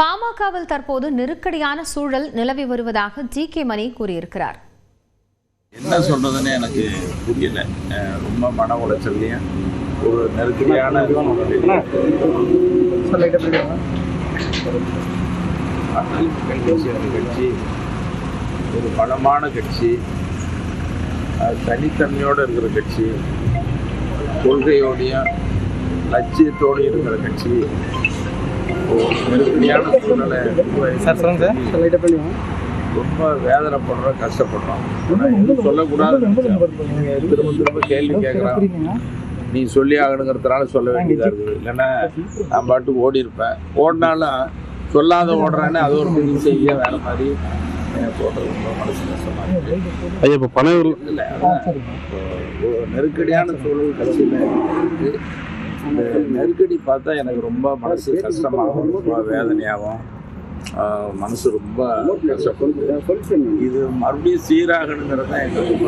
பாமகவில் தற்போது நெருக்கடியான சூழல் நிலவி வருவதாக ஜி கே மணி கூறியிருக்கிறார். என்ன சொல்றதுன்னு எனக்கு புரியல. ரொம்ப மன உளைச்சல்லையும் ஒரு நெருக்கடியான கட்சி ஒரு பலமான கட்சி தனித்தன்மையோடு இருக்கிற கட்சி கொள்கையோடையும் லட்சியத்தோடு இருக்கிற கட்சி நெருக்கடியான சூழ்நிலை ரொம்ப வேதனைப்படுறோம் கஷ்டப்படுறோம் சொல்லக்கூடாது திரும்ப திரும்ப கேள்வி கேட்குறான் நீ சொல்லி ஆகணுங்கிறதுனால சொல்ல வேண்டியதாக இருக்குது இல்லைன்னா நான் பாட்டுக்கு ஓடி இருப்பேன் ஓடினாலும் சொல்லாத ஓடுறேன்னு அது ஒரு பெரிய செய்தியாக வேற மாதிரி போடுறது ரொம்ப மனசு கஷ்டமா இப்போ இல்லை நெருக்கடியான சூழல் கட்சியில் இருக்கு. இந்த நெருக்கடி பார்த்தா எனக்கு ரொம்ப மனசு கஷ்டமாகும் ரொம்ப வேதனையாகும் மனசு ரொம்ப கஷ்டப்படுது இது மறுபடியும் சீராகணுங்கிறது தான் எனக்கு ரொம்ப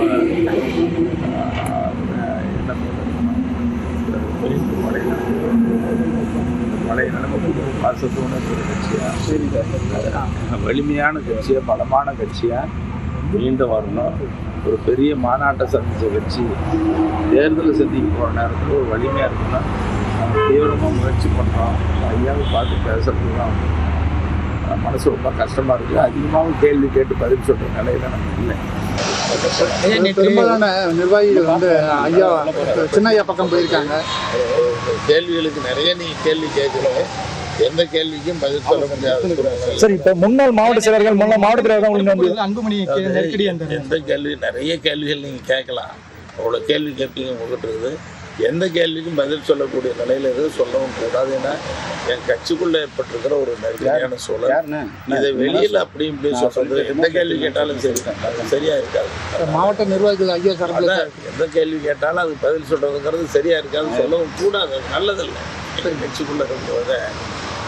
மழை நடந்து பாசத்தோடு இருக்கிற கட்சியாக வலிமையான கட்சியாக பலமான கட்சியாக மீண்டும் வரணும் ஒரு பெரிய மாநாட்டை சந்திச்ச கட்சி தேர்தலை சந்திக்க போகிற நேரத்தில் ஒரு வலிமையாக இருக்கணும் நாங்கள் தீவிரமாக முயற்சி பண்ணுறோம் ஐயாவை பார்த்து பேசுறது தான் மனசு ரொம்ப கஷ்டமாக இருக்குது அதிகமாகவும் கேள்வி கேட்டு பதில் சொல்கிற நிலையில நம்ம இல்லை. பெரும்பாலான நிர்வாகிகள் வந்து ஐயா சின்ன ஐயா பக்கம் போயிருக்காங்க. கேள்விகளுக்கு நிறைய நீங்கள் கேள்வி கேட்குறோம் எந்த கேள்விக்கும் பதில் சொல்ல முடியாது. சரி இப்போ முன்னாள் மாவட்ட செயலர்கள் முன்னாள் மாவட்ட தலைவர் உங்களுக்கு வந்து அன்புமணி நெருக்கடி அந்த எந்த கேள்வி நிறைய கேள்விகள் நீங்கள் கேட்கலாம். அவ்வளோ கேள்வி கேட்பீங்க உங்ககிட்ட இருக்குது. எந்த கேள்விக்கும் பதில் சொல்லக்கூடிய நிலையில இருந்து சொல்லவும் கூடாது. ஏன்னா என் கட்சிக்குள்ள ஏற்பட்டிருக்கிற ஒரு நெருக்கடியான சூழல். இதை வெளியில அப்படி இப்படி சொல்றது எந்த கேள்வி கேட்டாலும் சரி. அது சரியா இருக்காது. மாவட்ட நிர்வாகிகள் ஐயா அதான் எந்த கேள்வி கேட்டாலும் அதுக்கு பதில் சொல்றதுங்கிறது சரியா இருக்காது சொல்லவும் கூடாது. அது நல்லதில்லை. கட்சிக்குள்ள இருக்கிறத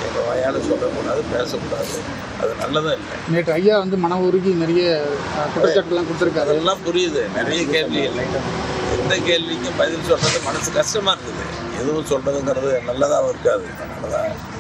எங்க வாயால சொல்லக்கூடாது பேசக்கூடாது. அது நல்லதும் இல்லை. நேற்று ஐயா வந்து மன உருகி நிறைய குற்றச்சாட்டுலாம் கொடுத்துருக்காரு. அதெல்லாம் புரியுது. நிறைய கேள்விகள் எந்த கேள்விக்கும் பதில் சொல்றது மனசு கஷ்டமா இருக்குது. எதுவும் சொல்றதுங்கிறது நல்லதாகவும் இருக்காது. அதனாலதான்